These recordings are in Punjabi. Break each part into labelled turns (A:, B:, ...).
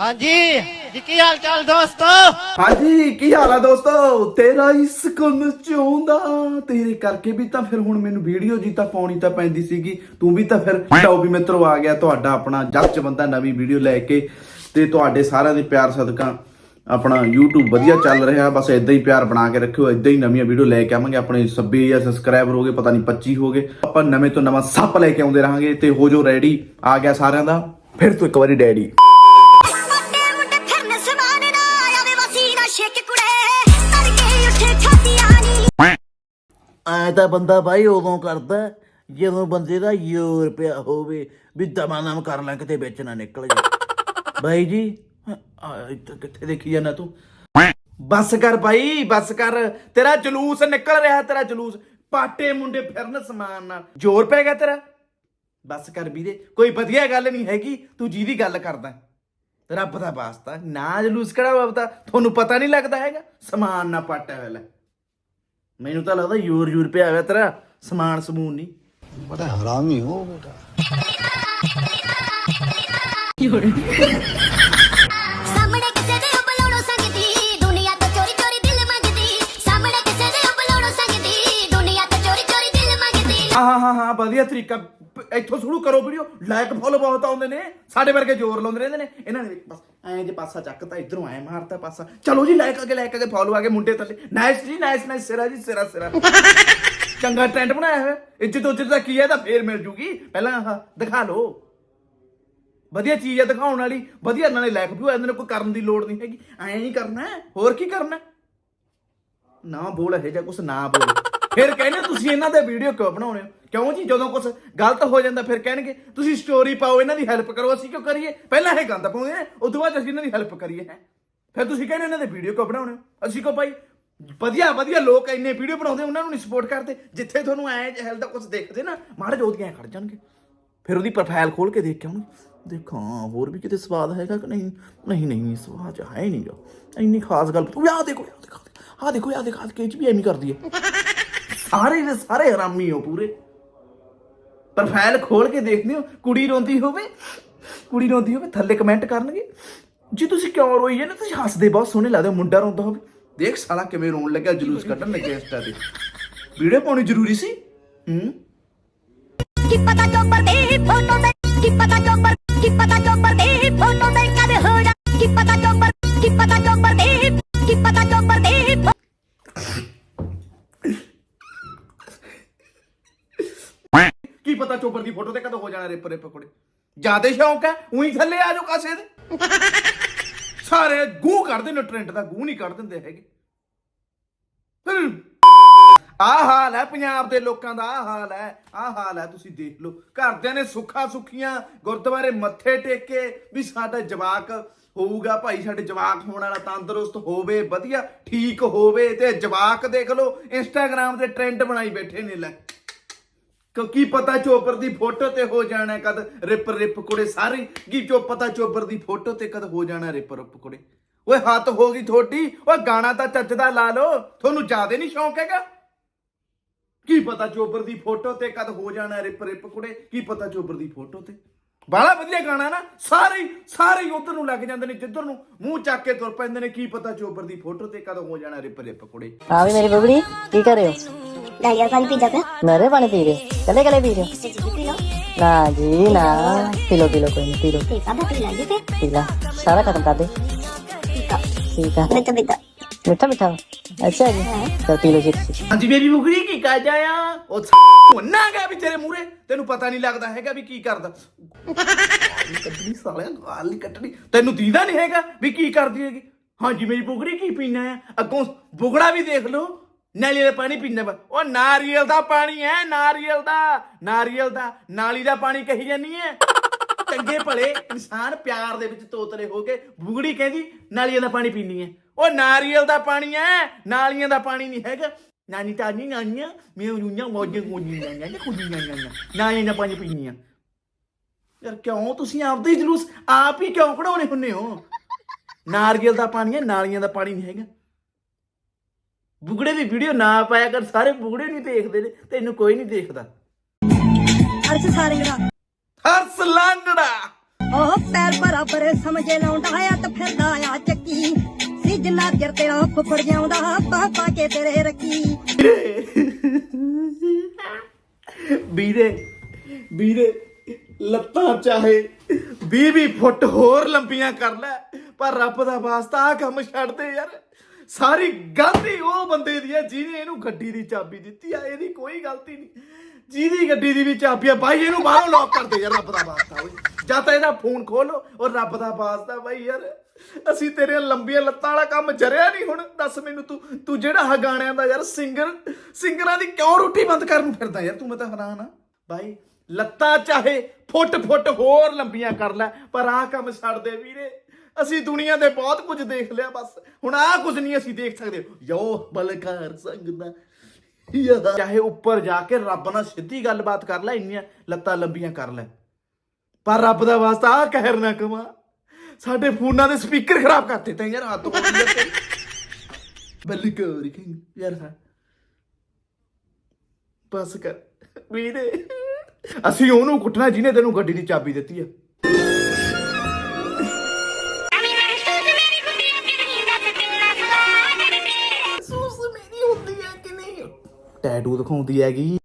A: ਹਾਂਜੀ, ਜੀ ਕੀ ਹਾਲ ਚਾਲ ਦੋਸਤੋ?
B: ਹਾਂਜੀ, ਕੀ ਹਾਲ ਆ ਦੋਸਤੋ? ਤੇਰਾ ਇਸ ਕੁਨ ਚਾਹੁੰਦਾ ਤੇਰੇ ਕਰਕੇ ਵੀ ਤਾਂ ਫਿਰ ਹੁਣ ਮੈਨੂੰ ਵੀਡੀਓ ਜੀ ਤਾਂ ਪਾਉਣੀ ਤਾਂ ਪੈਂਦੀ ਸੀਗੀ। ਤੂੰ ਵੀ ਤਾਂ ਫਿਰ ਟੌਪੀ ਮਿੱਤਰੋ ਆ ਗਿਆ ਤੁਹਾਡਾ ਆਪਣਾ ਜੱਜ ਬੰਦਾ ਨਵੀਂ ਵੀਡੀਓ ਲੈ ਕੇ ਤੇ ਤੁਹਾਡੇ ਸਾਰਿਆਂ ਦੇ ਪਿਆਰ ਸਦਕਾ ਆਪਣਾ YouTube ਵਧੀਆ ਚੱਲ ਰਿਹਾ। ਬਸ ਇਦਾਂ ਹੀ ਪਿਆਰ ਬਣਾ ਕੇ ਰੱਖਿਓ ਇਦਾਂ ਹੀ ਨਵੀਆਂ ਵੀਡੀਓ ਲੈ ਕੇ ਆਵਾਂਗੇ। ਆਪਣੇ 26000 ਸਬਸਕ੍ਰਾਈਬਰ ਹੋ ਗਏ, ਪਤਾ ਨਹੀਂ 25 ਹੋ ਗਏ। ਆਪਾਂ ਨਵੇਂ ਤੋਂ ਨਵਾਂ ਸੱਪ ਲੈ ਕੇ ਆਉਂਦੇ ਰਹਾਂਗੇ ਤੇ ਹੋ ਜੋ ਰੈਡੀ ਆ ਗਿਆ ਸਾਰਿਆਂ ਦਾ। ਫਿਰ ਤੋਂ ਇੱਕ ਵਾਰੀ ਡੈਡੀ।
C: ਐ ਤਾਂ ਬੰਦਾ ਬਾਈ ਉਦੋਂ ਕਰਦਾ ਜਦੋਂ ਬੰਦੇ ਦਾ ਯੂਰ ਪਿਆ ਹੋਵੇ ਵੀ ਦਮਾਦਮ ਕਰ ਲੈ, ਕਿਤੇ ਵਿੱਚ ਨਾ ਨਿਕਲ ਜਾ ਬਾਈ ਜੀ ਇੱਥੇ ਕਿੱਥੇ ਦੇਖੀ ਜਾਣਾ ਤੂੰ?
B: ਬੱਸ ਕਰ ਬਾਈ, ਬੱਸ ਕਰ। ਤੇਰਾ ਜਲੂਸ ਨਿਕਲ ਰਿਹਾ ਤੇਰਾ ਜਲੂਸ। ਪਾਟੇ ਮੁੰਡੇ ਫਿਰਨ ਸਮਾਨ ਨਾਲ। ਜ਼ੋਰ ਪੈ ਗਿਆ ਤੇਰਾ? ਬਸ ਕਰ ਵੀਰੇ, ਕੋਈ ਵਧੀਆ ਗੱਲ ਨਹੀਂ ਹੈਗੀ, ਤੂੰ ਜਿਹਦੀ ਗੱਲ ਕਰਦਾ। ਰੱਬ ਦਾ ਵਾਸਤਾ, ਨਾ ਜਲੂਸ ਕਰਾ ਬਾਬਤਾ ਤੁਹਾਨੂੰ ਪਤਾ ਨਹੀਂ ਲੱਗਦਾ ਹੈਗਾ? ਸਮਾਨ ਨਾ ਪਾਟਿਆ ਹੋਇਆ ਮੈਨੂੰ ਤਾਂ ਲੱਗਦਾ ਯੂਰ ਯੂਰ ਪਿਆ ਹੋਇਆ ਤੇਰਾ ਸਮਾਨ ਸਮੂਨ ਨਹੀਂ।
D: ਸਾਹਮਣੇ ਕਿਸੇ ਦੇ ਬਲੋੜੋ ਸੰਗਦੀ ਦੁਨੀਆ ਤੋਂ ਚੋਰੀ ਚੋਰੀ ਦਿਲ ਮੰਗਦੀ। ਸਾਹਮਣੇ ਕਿਸੇ ਦੇ ਬਲੋੜੋ ਸੰਗਦੀ ਦੁਨੀਆ ਤੋਂ ਚੋਰੀ ਚੋਰੀ ਦਿਲ ਮੰਗਦੀ।
B: ਹਾਂ ਹਾਂ ਹਾਂ ਹਾਂ ਵਧੀਆ ਤਰੀਕਾ। ਪ- ਇੱਥੋਂ ਸ਼ੁਰੂ ਕਰੋ ਵੀਡੀਓ। ਲਾਈਕ ਫੋਲੋ ਬਹੁਤ ਆਉਂਦੇ ਨੇ। ਸਾਡੇ ਵਰਗੇ ਜ਼ੋਰ ਲਾਉਂਦੇ ਰਹਿੰਦੇ ਨੇ। ਇਹਨਾਂ ਨੇ ਬਸ। ਐਂ ਜੇ ਪਾਸਾ ਚੱਕਤਾ ਇਧਰੋਂ ਐ ਮਾਰਤਾ ਪਾਸਾ। ਚਲੋ ਜੀ ਲਾਈਕ ਅਗੇ ਲਾਈਕ ਅਗੇ ਫੋਲੋ ਆਗੇ ਮੁੰਡੇ ਥੱਲੇ। ਨਾਈਸ ਜੀ ਨਾਈਸ ਨਾਈਸ ਸਿਰਾ ਜੀ ਸਿਰਾ ਸਿਰਾ। ਚੰਗਾ ਟ੍ਰੈਂਡ ਬਣਾਇਆ ਹੋਇਆ। ਇੱਜ਼ਤ ਉੱਜ਼ਤ ਦਾ ਕੀ ਹੈ? ਤਾਂ ਫੇਰ ਮਿਲ ਜੂਗੀ। ਪਹਿਲਾਂ ਆਹ ਦਿਖਾ ਲਓ। ਵਧੀਆ ਚੀਜ਼ ਹੈ ਦਿਖਾਉਣ ਵਾਲੀ। ਵਧੀਆ ਨਾਲੇ ਲਾਈਕ ਵੀ ਹੋ ਜਾਂਦੇ ਨੇ ਕੋਈ ਕਰਨ ਦੀ ਲੋੜ ਨਹੀਂ ਹੈਗੀ। ਐਂ ਹੀ ਕਰਨਾ ਹੈ, ਹੋਰ ਕੀ ਕਰਨਾ ਹੈ? ਨਾ ਬੋਲ ਇਹ ਜਾਂ ਕੁਛ ਨਾ ਬੋਲ। ਫਿਰ ਕਹਿੰਦੇ ਤੁਸੀਂ ਇਹਨਾਂ ਦੇ ਵੀਡੀਓ ਕਿਉਂ ਬਣਾਉਣੇ ਹੋ? ਕਿਉਂ ਜੀ? ਜਦੋਂ ਕੁਛ ਗਲਤ ਹੋ ਜਾਂਦਾ, ਫਿਰ ਕਹਿਣਗੇ, ਤੁਸੀਂ ਸਟੋਰੀ ਪਾਓ, ਇਹਨਾਂ ਦੀ ਹੈਲਪ ਕਰੋ, ਅਸੀਂ ਕਿਉਂ ਕਰੀਏ? ਪਹਿਲਾਂ ਇਹ ਗੰਦ ਪਾਉਂਦੇ ਆ ਉਸ ਤੋਂ ਬਾਅਦ ਅਸੀਂ ਇਹਨਾਂ ਦੀ ਹੈਲਪ ਕਰੀਏ, ਹੈ? ਫਿਰ ਤੁਸੀਂ ਕਹਿੰਦੇ ਇਹਨਾਂ ਦੇ ਵੀਡੀਓ ਕਿਉਂ ਬਣਾਉਣੇ ਹੋ? ਅਸੀਂ ਕੋ ਭਾਈ, ਵਧੀਆ ਵਧੀਆ ਲੋਕ ਇੰਨੇ ਵੀਡੀਓ ਬਣਾਉਂਦੇ, ਉਹਨਾਂ ਨੂੰ ਨਹੀਂ ਸਪੋਰਟ ਕਰਦੇ। ਜਿੱਥੇ ਤੁਹਾਨੂੰ ਐ ਜਹਲ ਦਾ ਕੁਝ ਦੇਖਦੇ ਨਾ, ਮਾੜੇ ਜੋਤੀਆਂ ਖੜ ਜਾਣਗੇ। ਫਿਰ ਉਹਦੀ ਪ੍ਰੋਫਾਈਲ ਖੋਲ ਕੇ ਦੇਖ ਕੇ ਆਉਣਗੇ ਦੇਖਾਂ ਹੋਰ ਵੀ ਕਿਤੇ ਸਵਾਦ ਹੈਗਾ ਕਿ ਨਹੀਂ? ਨਹੀਂ ਨਹੀਂ ਸਵਾਦ ਚ ਹੈ ਨਹੀਂ ਗਾ। ਇੰਨੀ ਖਾਸ ਗੱਲ ਤੂੰ ਆਹ ਦੇਖੋ ਆਹ ਦੇਖੋ ਆਹ ਦੇਖੋ ਆਹ ਦੇਖੋ ਕੇ ਵੀ ਐਵੇਂ ਕਰਦੀ ਹੈ। ਸਾਰੇ ਦੇ ਸਾਰੇ ਹਰਾਮੀ ਹੋ ਪੂਰੇ। ਪ੍ਰੋਫਾਈਲ ਖੋਲ ਕੇ ਦੇਖਦੇ ਹੋ ਕੁੜੀ ਰੋਂਦੀ ਹੋਵੇ ਕੁੜੀ ਰੋਂਦੀ ਹੋਵੇ ਥੱਲੇ ਕਮੈਂਟ ਕਰਨਗੇ ਜੀ ਤੁਸੀਂ ਕਿਉਂ ਰੋਈ ਜਾਂਦੇ ਤੁਸੀਂ ਹੱਸਦੇ ਬਹੁਤ ਸੋਹਣੇ ਲੱਗਦੇ ਹੋ ਮੁੰਡਾ ਰੋਂਦਾ ਹੋਵੇ ਦੇਖ ਸਾਲਾ ਕਿਵੇਂ ਰੋਣ ਲੱਗਿਆ ਜਲੂਸ ਕੱਢਣ ਲੱਗਿਆ ਇੰਸਟਾ ਤੇ ਵੀਡੀਓ ਪਾਉਣੀ ਜ਼ਰੂਰੀ ਸੀ ਹੂੰ
D: ਕੀ ਪਤਾ ਚੋਪਰ ਦੀ ਫੋਟੋ ਤੇ ਕੀ ਪਤਾ ਚੋਪਰ ਕੀ ਪਤਾ ਚੋਪਰ ਦੀ ਫੋਟੋ ਤੇ
B: ਫੋਟੋ ਤੇ ਕਦੋਂ ਜਿਆਦੇ ਸ਼ੌਂਕ ਹੈ, ਉਹੀ ਥੱਲੇ ਆ ਜਾਓ ਕਾਸੇ ਦੇ। ਸਾਰੇ ਗੂੰ ਕੱਢਦੇ ਨੇ ਟ੍ਰੈਂਡ ਦਾ ਗੂੰ ਨਹੀਂ ਕੱਢ ਦਿੰਦੇ ਹੈਗੇ। ਹਮ। ਹਾਲ ਹੈ ਪੰਜਾਬ ਦੇ ਲੋਕਾਂ ਦਾ ਆਹ ਹਾਲ ਹੈ ਆਹ ਹਾਲ ਹੈ, ਤੁਸੀਂ ਦੇਖ ਲਓ। ਘਰਦਿਆਂ ਨੇ ਸੁੱਖਾ ਸੁੱਖੀਆਂ ਗੁਰਦੁਆਰੇ ਮੱਥੇ ਟੇਕੇ ਵੀ ਸਾਡਾ ਜਵਾਕ ਹੋਊਗਾ ਭਾਈ, ਸਾਡੇ ਜਵਾਕ ਹੋਣ ਵਾਲਾ ਤੰਦਰੁਸਤ ਹੋਵੇ, ਵਧੀਆ, ਠੀਕ ਹੋਵੇ ਤੇ ਜਵਾਕ ਦੇਖ ਲਓ ਇੰਸਟਾਗ੍ਰam ਤੇ ਟ੍ਰੈਂਡ ਬਣਾਈ ਬੈਠੇ ਨੇ ਲੈ। ਕੀ ਪਤਾ ਚੋਪਰ ਦੀ ਫੋਟੋ ਤੇ ਹੋ ਜਾਣਾ ਕਦ? ਰਿਪ ਰਿਪ ਕੁੜੇ ਸਾਰੀ। ਕੀ ਚੋ ਪਤਾ ਚੋਪਰ ਦੀ ਫੋਟੋ ਤੇ ਕਦ ਹੋ ਜਾਣਾ ਰਿਪ ਰਿਪ ਕੁੜੇ? ਓਏ, ਹੱਥ ਹੋ ਗਈ ਥੋੜੀ ਓਏ, ਗਾਣਾ ਤਾਂ ਚੱਜ ਦਾ ਲਾ ਲਓ। ਤੁਹਾਨੂੰ ਜ਼ਿਆਦੇ ਨਹੀਂ ਸ਼ੌਂਕ ਹੈਗਾ? ਕੀ ਪਤਾ ਚੋਬਰ ਦੀ ਫੋਟੋ ਤੇ ਕਦ ਹੋ ਜਾਣਾ ਰਿਪ ਰਿਪ ਕੁੜੇ? ਕੀ ਪਤਾ ਚੋਪਰ ਦੀ ਫੋਟੋ ਤੇ? ਬੜਾ ਵਧੀਆ ਗਾਣਾ ਨਾ। ਸਾਰੇ ਸਾਰੇ ਉਧਰ ਨੂੰ ਲੱਗ ਜਾਂਦੇ ਨੇ, ਜਿੱਧਰ ਨੂੰ ਮੂੰਹ ਚੱਕ ਕੇ ਤੁਰ ਪੈਂਦੇ ਨੇ। ਕੀ ਪਤਾ ਚੋਬਰ ਦੀ ਫੋਟੋ ਤੇ ਕਦ ਹੋ ਜਾਣਾ ਰਿਪ ਰਿਪ ਕੁੜੇ?
E: ਹਾਂ ਵੀ ਮੇਰੀ ਬਬੜੀ ਕੀ ਕਰ ਰਹੇ ਹੋ?
D: ਜੀ
E: ਨਾ ਪੀਲੋ ਪੀਲੋ ਕੋਈ ਨਹੀਂ ਪੀਲੋ
D: ਠੀਕ ਆ ਬਾਕੀ ਲੱਗੀ ਤੇ
E: ਪੀ ਲਾ। ਸਾਰਾ ਖਤਮ ਕਰ ਦੇ।
D: ਠੀਕ ਆ।
E: ਠੀਕ ਆ।
D: ਬਿੱਤਾ ਬਿੱਤਾ
E: ਮਿੱਠਾ ਮਿੱਠਾ? ਅੱਛਾ ਜੀ। ਤਾਂ ਪੀ ਲੋ ਜੀ। ਤੁਸੀਂ
B: ਹਾਂਜੀ ਮੇਰੀ ਮੁਗਰੀ ਕੀ ਕਾ ਜਾਇਆ ਉਹ ਹੁੰਨਾ ਗਾ ਵੀ ਤੇਰੇ ਮੂਰੇ ਤੈਨੂੰ ਪਤਾ ਨਹੀਂ ਲੱਗਦਾ ਹੈਗਾ ਵੀ ਕੀ ਕਰਦਾ। ਗਾਲ ਨੀ ਕੱਢਣੀ ਸਾਲਿਆ ਗਾਲ ਨਹੀਂ ਕੱਢਣੀ। ਤੈਨੂੰ ਦੀਦਾ ਨਹੀਂ ਹੈਗਾ ਵੀ ਕੀ ਕਰਦੀ ਹੈਗੀ। ਹਾਂਜੀ ਮੇਰੀ ਬੁਗੜੀ ਕੀ ਪੀਣਾ ਹੈ ਅੱਗੋਂ ਬੁਗੜਾ ਵੀ ਦੇਖ ਲਓ। ਨਾਲੀ ਦਾ ਪਾਣੀ ਪੀਂਦਾ ਵਾ। ਉਹ ਨਾਰੀਅਲ ਦਾ ਪਾਣੀ ਹੈ, ਨਾਰੀਅਲ ਦਾ। ਨਾਰੀਅਲ ਦਾ। ਨਾਲੀ ਦਾ ਪਾਣੀ ਕਹੀ ਜਾਨੀ ਹੈ। ਚੰਗੇ ਭਲੇ ਇਨਸਾਨ ਪਿਆਰ ਦੇ ਵਿੱਚ ਤੋਤਲੇ ਹੋ ਕੇ ਬੁਗੜੀ ਕਹਿੰਦੀ, ਨਾਲੀਆਂ ਦਾ ਪਾਣੀ ਪੀਣੀ ਹੈ। ਉਹ ਨਾਰੀਅਲ ਦਾ ਪਾਣੀ ਹੈ, ਨਾਲੀਆਂ ਦਾ ਪਾਣੀ ਨਹੀਂ ਹੈਗਾ। ਨਾਨੀ ਤਾਂ ਨਹੀਂ ਨਾਨੀਆਂ ਮੈਂ ਉਹਨੂੰ ਮੋਜੇ ਮੋਜੀ ਨਾਨੀਆਂ ਕੁੜੀ ਨਾਨੀਆਂ ਨਾਲੀਆਂ ਦਾ ਪਾਣੀ ਪੀਣੀ ਆ ਯਾਰ ਕਿਉਂ ਤੁਸੀਂ ਆਪਦੇ ਹੀ ਜਲੂਸ ਆਪ ਹੀ ਕਿਉਂ ਕਢਾਉਣੇ ਹੁੰਨੇ ਹੋ? ਨਾਰੀਅਲ ਦਾ ਪਾਣੀ ਹੈ, ਨਾਲੀਆਂ ਦਾ ਪਾਣੀ ਨਹੀਂ ਹੈਗਾ। ਬੁਗੜੇ ਦੀ ਵੀਡੀਓ ਨਾ ਪਾਇਆ ਕਰ ਸਾਰੇ ਬੁਗੜੇ ਨਹੀਂ ਦੇਖਦੇ ਨੇ ਤੈਨੂੰ ਕੋਈ ਨਹੀਂ ਦੇਖਦਾ।
D: ਅਰਸ ਸਾਰੇ ਜਰਾ
B: ਹਰਸ ਲਾਂਡੜਾ
D: ਉਹ ਪੈਰ ਬਰਾਬਰ ਸਮਝੇ ਲਾਉਂਦਾ ਆ ਤੇ ਫਿਰਦਾ ਆ ਚੱਕੀ। ਸੀ ਜਿੰਨਾ ਚਿਰ ਤੇਰਾ ਫੁੱਫੜ ਜਾਉਂਦਾ ਪਾਪਾ ਕੇ ਤੇਰੇ ਰੱਖੀ।
B: ਵੀਰੇ ਵੀਰੇ ਲੱਤਾਂ ਚਾਹੇ 20 20 ਫੁੱਟ ਹੋਰ ਲੰਬੀਆਂ ਕਰ ਲੈ ਪਰ ਰੱਬ ਦਾ ਵਾਸਤਾ ਆ ਕੰਮ ਛੱਡ ਦੇ ਯਾਰ। ਸਾਰੀ ਗਲਤੀ ਉਹ ਬੰਦੇ ਦੀ ਹੈ ਜਿਹਨੇ ਇਹਨੂੰ ਗੱਡੀ ਦੀ ਚਾਬੀ ਦਿੱਤੀ ਆ, ਇਹਦੀ ਕੋਈ ਗਲਤੀ ਨਹੀਂ। ਜਿਹਦੀ ਗੱਡੀ ਦੀ ਵੀ ਚਾਬੀ ਆ ਬਾਈ ਇਹਨੂੰ ਬਾਹਰੋਂ ਲੌਕ ਕਰ ਦੇ ਯਾਰ, ਰੱਬ ਦਾ ਵਾਸਤਾ ਓਏ ਜਾਂ ਤਾਂ ਇਹਦਾ ਫੋਨ ਖੋਲੋ ਔਰ ਰੱਬ ਦਾ ਵਾਸਤਾ ਬਾਈ ਯਾਰ। ਅਸੀਂ ਤੇਰੇ ਲੰਬੀਆਂ ਲੱਤਾਂ ਵਾਲਾ ਕੰਮ ਜਰਿਆ ਨਹੀਂ ਹੁਣ, ਦੱਸ ਮੈਨੂੰ ਤੂੰ ਤੂੰ ਜਿਹੜਾ ਹ ਗਾਣਿਆਂ ਦਾ ਯਾਰ ਸਿੰਗਰ ਸਿੰਗਰਾਂ ਦੀ ਕਿਉਂ ਰੋਟੀ ਬੰਦ ਕਰਨ ਫਿਰਦਾ ਯਾਰ, ਤੂੰ ਮੈਂ ਤਾਂ ਹੈਰਾਨ ਆ। ਬਾਈ, ਲੱਤਾਂ ਚਾਹੇ ਫੁੱਟ ਫੁੱਟ ਹੋਰ ਲੰਬੀਆਂ ਕਰ ਲੈ, ਪਰ ਆਹ ਕੰਮ ਛੱਡ ਦੇ ਵੀਰੇ। ਅਸੀਂ ਦੁਨੀਆ ਦੇ ਬਹੁਤ ਕੁਝ ਦੇਖ ਲਿਆ ਬਸ। ਹੁਣ ਆਹ ਕੁਝ ਨਹੀਂ ਅਸੀਂ ਦੇਖ ਸਕਦੇ। ਯੋ ਬਲਕਾਰ ਸੰਗ ਚਾਹੇ ਉੱਪਰ ਜਾ ਕੇ ਰੱਬ ਨਾਲ ਸਿੱਧੀ ਗੱਲਬਾਤ ਕਰ ਲੈ, ਇੰਨੀਆਂ ਲੱਤਾਂ ਲੰਬੀਆਂ ਕਰ ਲੈ। ਪਰ ਰੱਬ ਦਾ ਵਾਸਤਾ ਆ ਕਹਿਰ ਨਾ ਕਮਾ। ਸਾਡੇ ਫੋਨਾਂ ਦੇ ਸਪੀਕਰ ਖਰਾਬ ਕਰਤੇ ਤੈਂ ਯਾਰ ਹੱਥ ਹੋ ਗਈ ਯਾਰ ਕਿੰਗ ਯਾਰ ਹਾਂ। ਬਸ ਕਰ। ਵੀਰੇ। ਅਸੀਂ ਉਹਨੂੰ ਕੁੱਟਣਾ ਜਿਹਨੇ ਤੈਨੂੰ ਗੱਡੀ ਦੀ ਚਾਬੀ ਦਿੱਤੀ ਆ। ਟੈਟੂ ਦਿਖਾਉਂਦੀ ਹੈਗੀ।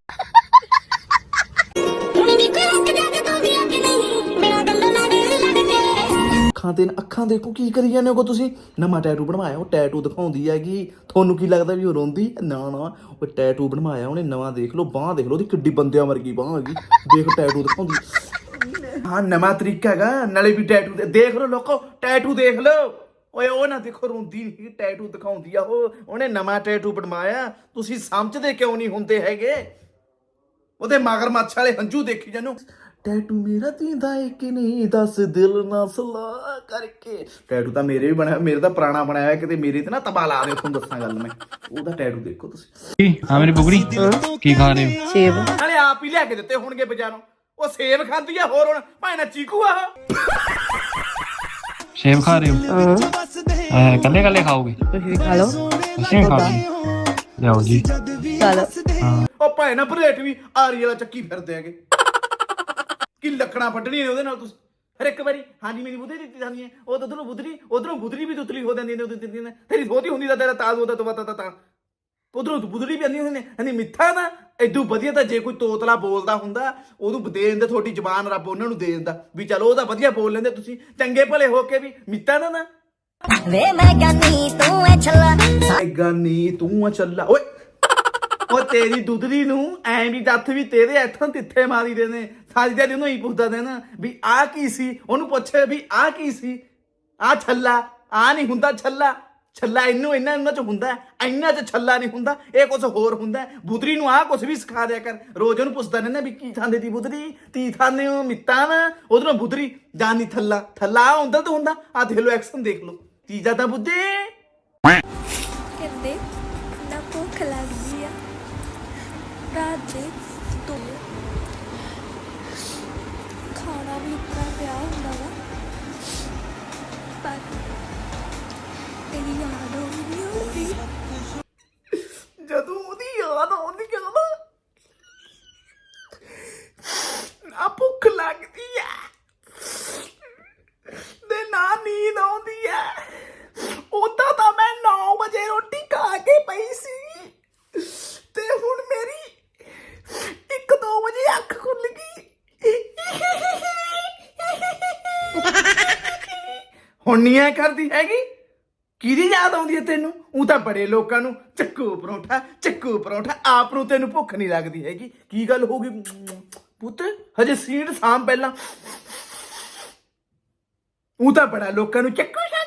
B: ਅੱਖਾਂ ਤੇ ਅੱਖਾਂ ਦੇਖੋ ਕੀ ਕਰੀ ਜਾਂਦੇ ਹੋ ਤੁਸੀਂ। ਨਵਾਂ ਟੈਟੂ ਬਣਵਾਇਆ ਉਹ ਟੈਟੂ ਦਿਖਾਉਂਦੀ ਹੈਗੀ। ਤੁਹਾਨੂੰ ਕੀ ਲੱਗਦਾ ਵੀ ਉਹ ਰੋਂਦੀ? ਨਾ ਨਾ ਉਹ ਟੈਟੂ ਬਣਵਾਇਆ ਉਹਨੇ ਨਵਾਂ ਦੇਖ ਲਓ ਬਾਹ ਦੇਖ ਲਓ ਉਹਦੀ ਕਿੱਡੀ ਬੰਦਿਆਂ ਵਰਗੀ ਬਾਹ ਹੈਗੀ। ਦੇਖ ਟੈਟੂ ਦਿਖਾਉਂਦੀ। ਹਾਂ ਨਵਾਂ ਤਰੀਕਾ ਹੈਗਾ ਨਾਲੇ ਵੀ ਟੈਟੂ ਦੇਖ ਲਓ ਲੋਕੋ ਟੈਟੂ ਦੇਖ ਲਓ। ਓਏ ਉਹ ਨਾ ਦੇਖੋ ਰੋਂਦੀ ਨਹੀਂ ਟੈਟੂ ਦਿਖਾਉਂਦੀ ਆ ਉਹ। ਉਹਨੇ ਨਵਾਂ ਟੈਟੂ ਬਣਵਾਇਆ। ਤੁਸੀਂ ਸਮਝਦੇ ਕਿਉਂ ਨਹੀਂ ਹੁੰਦੇ ਹੈਗੇ? ਉਹਦੇ ਮਗਰਮੱਛ ਵਾਲੇ ਹੰਝੂ ਦੇਖੀ ਜਾਨੋ ਟੈਟੂ ਮੇਰਾ ਦੀਂਦਾ ਏ ਕਿ ਨਹੀਂ ਦੱਸ ਦਿਲ ਨਾ ਸਲਾ ਕਰਕੇ। ਟੈਟੂ ਤਾਂ ਮੇਰੇ ਵੀ ਬਣਿਆ ਮੇਰੇ ਤਾਂ ਪੁਰਾਣਾ ਬਣਾਇਆ ਹੋਇਆ, ਕਿਤੇ ਮੇਰੇ ਤੇ ਨਾ ਤਬਾ ਲਾ ਦਿਓ ਤੁਹਾਨੂੰ ਦੱਸਾਂ ਗੱਲ ਮੈਂ। ਉਹਦਾ ਟੈਟੂ ਦੇਖੋ ਤੁਸੀਂ।
F: ਹਾਂ ਮੇਰੀ ਬੁਗੜੀ ਕੀ ਖਾ ਰਹੇ ਹੋ?
E: ਸੇਬ।
B: ਨਾਲੇ ਆਪ ਹੀ ਲਿਆ ਕੇ ਦਿੱਤੇ ਹੋਣਗੇ ਬਾਜ਼ਾਰੋਂ। ਉਹ ਸੇਬ ਖਾਂਦੀ ਆ ਹੋਰ ਹੁਣ ਭਾਵੇਂ ਨਾ ਚੀਕੂ ਆ
F: ਸੇਬ ਖਾ ਰਹੇ ਹੋ। ਹਾਂ ਕੱਲੇ ਕੱਲੇ ਖਾਓਗੇ?
E: ਤੁਸੀਂ ਵੀ ਖਾ ਲਓ।
F: ਅਸੀਂ ਵੀ ਖਾ ਲਈ ਲਿਆਓ ਜੀ।
E: ਖਾ ਲਓ।
B: ਉਹ ਭਾਵੇਂ ਨਾ ਭਰੇਟ ਵੀ ਆਰੀ ਵਾਲਾ ਚੱਕੀ ਫਿਰਦੇ ਹੈਗੇ। ਕੀ ਲੱਕੜਾਂ ਵੱਢਣੀਆਂ ਨੇ ਉਹਦੇ ਨਾਲ ਤੁਸੀਂ? ਹਰ ਇੱਕ ਵਾਰੀ ਹਾਂਜੀ ਮੇਰੀ ਬੁੱਧੀ ਦਿੱਤੀ ਜਾਂਦੀ ਹੈ। ਉਹ ਤਾਂ ਉਧਰੋਂ ਬੁੱਧਰੀ ਉਧਰੋਂ ਬੁੱਧਰੀ ਵੀ ਤੁਤਲੀ ਹੋ ਜਾਂਦੀ ਨੇ ਉਹਦੀ ਦਿੱਤੀ ਨੇ ਤੇਰੀ ਸੋਤੀ ਹੁੰਦੀ ਤਾਂ ਤੇਰਾ ਤਾਜ ਉਹਦਾ ਤਵਾ ਤਾ ਤਾਂ ਉਧਰੋਂ ਤੂੰ ਬੁੱਧਰੀ ਵੀ ਆਂਦੀ ਹੁੰਦੀ ਨੇ ਹਨੀ ਮਿੱਠਾ ਨਾ ਐਡੂ ਵਧੀਆ ਤਾਂ ਜੇ ਕੋਈ ਤੋਤਲਾ ਬੋਲਦਾ ਹੁੰਦਾ ਉਹਨੂੰ ਦੇ ਦਿੰਦੇ ਤੁਹਾਡੀ ਜ਼ਬਾਨ ਰੱਬ ਉਹਨਾਂ ਨੂੰ ਦੇ ਦਿੰਦਾ। ਵੀ ਚਲੋ ਉਹ ਤਾਂ ਵਧੀਆ ਬੋਲ ਲੈਂਦੇ ਤੁਸੀਂ। ਚੰਗੇ ਭਲੇ ਹੋ ਕੇ ਵੀ ਮਿੱਠਾ ਨਾ ਨਾ।
D: ਵੇ ਮੈਂ ਗਾਨੀ ਤੂੰ ਐ ਛੱਲਾ।
B: ਗਾਨੀ ਤੂੰ ਆ ਚੱਲਾ ਓਏ ਉਹ ਤੇਰੀ ਦੁੱਧਰੀ ਨੂੰ ਐਂ ਵੀ ਦੱਥ ਵੀ ਤੇਰੇ ਇੱਥੋਂ ਤਿੱਥੇ ਮਾਰੀ ਦੇ ਨੇ ਸਾਰੀ ਦਿਹਾੜੀ ਉਹਨੂੰ ਹੀ ਪੁੱਛਦਾ ਦੇ ਨਾ ਵੀ ਆਹ ਕੀ ਸੀ? ਉਹਨੂੰ ਪੁੱਛੇ ਵੀ ਆਹ ਕੀ ਸੀ? ਆਹ ਛੱਲਾ ਆ ਨਹੀਂ ਹੁੰਦਾ ਛੱਲਾ। ਛੱਲਾ ਇਹਨੂੰ ਇਹਨਾਂ ਇਹਨਾਂ ਚ ਹੁੰਦਾ ਹੈ, ਇਹਨਾਂ ਚ ਛੱਲਾ ਨਹੀਂ ਹੁੰਦਾ ਇਹ ਕੁਝ ਹੋਰ ਹੁੰਦਾ। ਹੈ। ਬੁਦਰੀ ਨੂੰ ਆਹ ਕੁਝ ਵੀ ਸਿਖਾ ਦਿਆ ਕਰ। ਰੋਜ਼ ਉਹਨੂੰ ਪੁੱਛਦਾ ਰਹਿੰਦਾ ਵੀ ਕੀ ਖਾਂਦੇ ਦੀ ਬੁਦਰੀ ਤੀ ਖਾਂਦੇ ਹੋ ਮਿੱਤਾ ਨਾ? ਉਧਰੋਂ ਬੁਦਰੀ ਜਾਨੀ ਥੱਲਾ ਥੱਲਾ ਆਹ ਹੁੰਦਾ ਤਾਂ ਹੁੰਦਾ। ਆ ਦੇਖ ਲਓ ਐਕਸ਼ਨ ਦੇਖ ਲਓ। ਚੀਜ਼ਾਂ ਤਾਂ ਬੁੱਧੇ
G: ਕਹਿੰਦੇ ਨਾ ਭੁੱਖ ਲੱਗਦੀ ਆ। ਰਾਤ ਦੇ ਤੋਂ ਖਾਣਾ ਵੀ ਇਤਨਾ ਪਿਆ ਹੁੰਦਾ ਵਾ। ਪਰ ਤੇਰੀ ਯਾਦ ਆਉਂਦੀ ਹੁੰਦੀ
B: ਜਦੋਂ ਉਹਦੀ ਯਾਦ ਆਉਂਦੀ ਆ ਨਾ ਨਾ ਭੁੱਖ ਲੱਗਦੀ ਆ ਤੇ ਨਾ ਨੀਂਦ ਆਉਂਦੀ ਆ ਉਦਾਂ ਤਾਂ ਮੈਂ 9 ਵਜੇ ਰੋਟੀ ਖਾ ਕੇ ਪਈ ਸੀ ਤੇ ਹੁਣ ਮੇਰੀ 1-2 ਵਜੇ ਅੱਖ ਖੁੱਲ ਗਈ ਹੁਣ ਨਹੀਂ ਐ ਕਰਦੀ ਹੈਗੀ? ਕਿਹਦੀ ਯਾਦ ਆਉਂਦੀ ਹੈ ਤੈਨੂੰ? ਉਹ ਤਾਂ ਬੜੇ ਲੋਕਾਂ ਨੂੰ ਚੱਕੂ ਪਰੌਂਠਾ ਚੱਕੂ ਪਰੌਂਠਾ, ਆਪ ਨੂੰ ਤੈਨੂੰ ਭੁੱਖ ਨਹੀਂ ਲੱਗਦੀ ਹੈਗੀ। ਕੀ ਗੱਲ ਹੋ ਗਈ? ਪੁੱਤ, ਹਜੇ ਸੀਟ ਸਾਮ ਪਹਿਲਾਂ। ਉਹ ਤਾਂ ਬੜਾ ਲੋਕਾਂ ਨੂੰ ਚੱਕੂ ਪਰੌਂਠਾ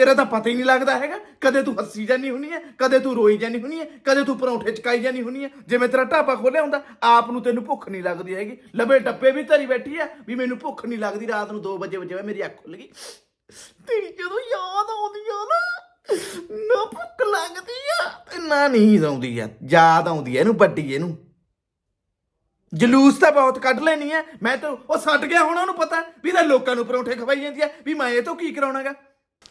B: ਤੇਰਾ ਤਾਂ ਪਤਾ ਹੀ ਨਹੀਂ ਲੱਗਦਾ ਹੈਗਾ। ਕਦੇ ਤੂੰ ਹੱਸੀ ਜਾਨੀ ਹੁੰਨੀ ਹੈ ਕਦੇ ਤੂੰ ਰੋਈ ਜਾਨੀ ਹੁੰਨੀ ਹੈ ਕਦੇ ਤੂੰ ਪਰੌਂਠੇ ਚਕਾਈ ਜਾਨੀ ਹੁੰਨੀ ਹੈ ਜਿਵੇਂ ਤੇਰਾ ਢਾਬਾ ਖੋਲਿਆ ਹੁੰਦਾ, ਆਪ ਨੂੰ ਤੈਨੂੰ ਭੁੱਖ ਨਹੀਂ ਲੱਗਦੀ ਹੈਗੀ। ਲਵੇ ਡੱਬੇ ਵੀ ਧਰੀ ਬੈਠੀ ਆ ਵੀ ਮੈਨੂੰ ਭੁੱਖ ਨਹੀਂ ਲੱਗਦੀ, ਰਾਤ ਨੂੰ 2 ਵਜੇ ਵਜੇ ਮੇਰੀ ਅੱਖ ਖੁੱਲ ਗਈ। ਤੇਰੀ ਜਦੋਂ ਯਾਦ ਆਉਂਦੀ ਆ ਨਾ ਨਾ ਭੁੱਖ ਲੱਗਦੀ ਆ ਤੇ ਨਾ ਨੀਂਦ ਆਉਂਦੀ ਆ। ਯਾਦ ਆਉਂਦੀ ਆ ਇਹਨੂੰ, ਵੱਡੀ ਇਹਨੂੰ। ਜਲੂਸ ਤਾਂ ਬਹੁਤ ਕੱਢ ਲੈਣੀ ਆ ਮੈਂ ਤਾਂ ਉਹ ਛੱਡ ਗਿਆ ਹੁਣ, ਉਹਨੂੰ ਪਤਾ ਵੀ ਤਾਂ ਲੋਕਾਂ ਨੂੰ ਪਰੌਂਠੇ ਖਵਾਈ ਜਾਂਦੀ ਆ, ਵੀ ਮੈਂ ਇਹ ਤੋਂ ਕੀ ਕਰਾਉਣਾਗਾ?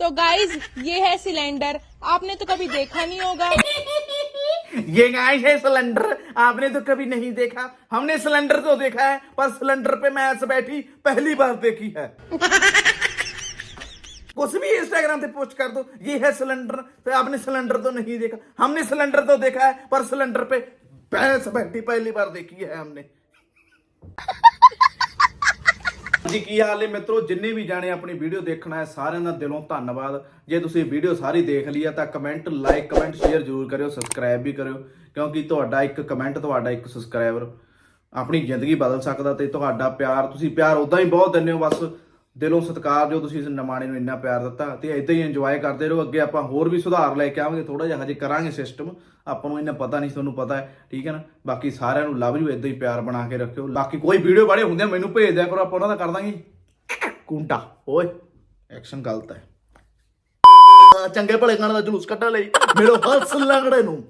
H: तो गाइज़ ये है सिलेंडर आपने तो कभी देखा नहीं होगा.
B: ये गाइस है सिलेंडर आपने तो कभी नहीं देखा. हमने सिलेंडर तो देखा है पर सिलेंडर पे मैच बैठी पहली बार देखी है. कुछ भी इंस्टाग्राम पे पोस्ट कर दो. ये है सिलेंडर तो आपने सिलेंडर तो नहीं देखा. हमने सिलेंडर तो देखा है पर सिलेंडर पे भैंस बैठी पहली बार देखी है हमने. ਜੀ ਕੀ ਹਾਲ ਹੈ ਮਿੱਤਰੋ? ਜਿੰਨੇ ਵੀ ਜਾਣੇ ਆਪਣੀ ਵੀਡੀਓ ਦੇਖਣਾ ਹੈ ਸਾਰਿਆਂ ਦਾ ਦਿਲੋਂ ਧੰਨਵਾਦ। ਜੇ ਤੁਸੀਂ ਵੀਡੀਓ ਸਾਰੀ ਦੇਖ ਲਈ ਹੈ ਤਾਂ ਕਮੈਂਟ, ਲਾਈਕ, ਕਮੈਂਟ, ਸ਼ੇਅਰ ਜ਼ਰੂਰ ਕਰਿਓ, ਸਬਸਕ੍ਰਾਈਬ ਵੀ ਕਰਿਓ, ਕਿਉਂਕਿ ਤੁਹਾਡਾ ਇੱਕ ਕਮੈਂਟ, ਤੁਹਾਡਾ ਇੱਕ ਸਬਸਕ੍ਰਾਈਬਰ ਆਪਣੀ ਜ਼ਿੰਦਗੀ ਬਦਲ ਸਕਦਾ ਤੇ ਤੁਹਾਡਾ ਪਿਆਰ, ਤੁਸੀਂ ਪਿਆਰ ਉਦਾਂ ਹੀ ਬਹੁਤ ਦਿੰਦੇ ਹੋ, ਬਸ ਦਿਲੋਂ ਸਤਿਕਾਰ ਜੋ ਤੁਸੀਂ ਇਸ ਨਮਾਣੇ ਨੂੰ ਇੰਨਾ ਪਿਆਰ ਦਿੱਤਾ ਤੇ ਇਦਾਂ ਹੀ ਇੰਜੋਏ ਕਰਦੇ ਰਹੋ। ਅੱਗੇ ਆਪਾਂ ਹੋਰ ਵੀ ਸੁਧਾਰ ਲੈ ਕੇ ਆਵਾਂਗੇ ਥੋੜਾ ਜਿਹਾ ਹਜੇ ਕਰਾਂਗੇ ਸਿਸਟਮ ਆਪਾਂ ਨੂੰ ਇੰਨਾ ਪਤਾ ਨਹੀਂ, ਤੁਹਾਨੂੰ ਪਤਾ ਹੈ, ਠੀਕ ਹੈ ਨਾ? ਬਾਕੀ ਸਾਰਿਆਂ ਨੂੰ ਲਵ ਯੂ ਇਦਾਂ ਹੀ ਪਿਆਰ ਬਣਾ ਕੇ ਰੱਖਿਓ। ਬਾਕੀ ਕੋਈ ਵੀਡੀਓ ਬਾੜੇ ਹੁੰਦੇ ਆ, ਮੈਨੂੰ ਭੇਜ ਦਿਆ ਕਰੋ, ਆਪਾਂ ਉਹਨਾਂ ਦਾ ਕਰ ਦਾਂਗੇ। ਕੁੰਟਾ ਓਏ ਐਕਸ਼ਨ ਗਲਤ ਹੈ। ਚੰਗੇ ਭਲੇ ਗਾਣੇ ਦਾ ਜਲੂਸ ਕੱਢਣ ਲਈ ਮੇਰੇ ਹੱਸ ਲੰਗੜੇ ਨੂੰ।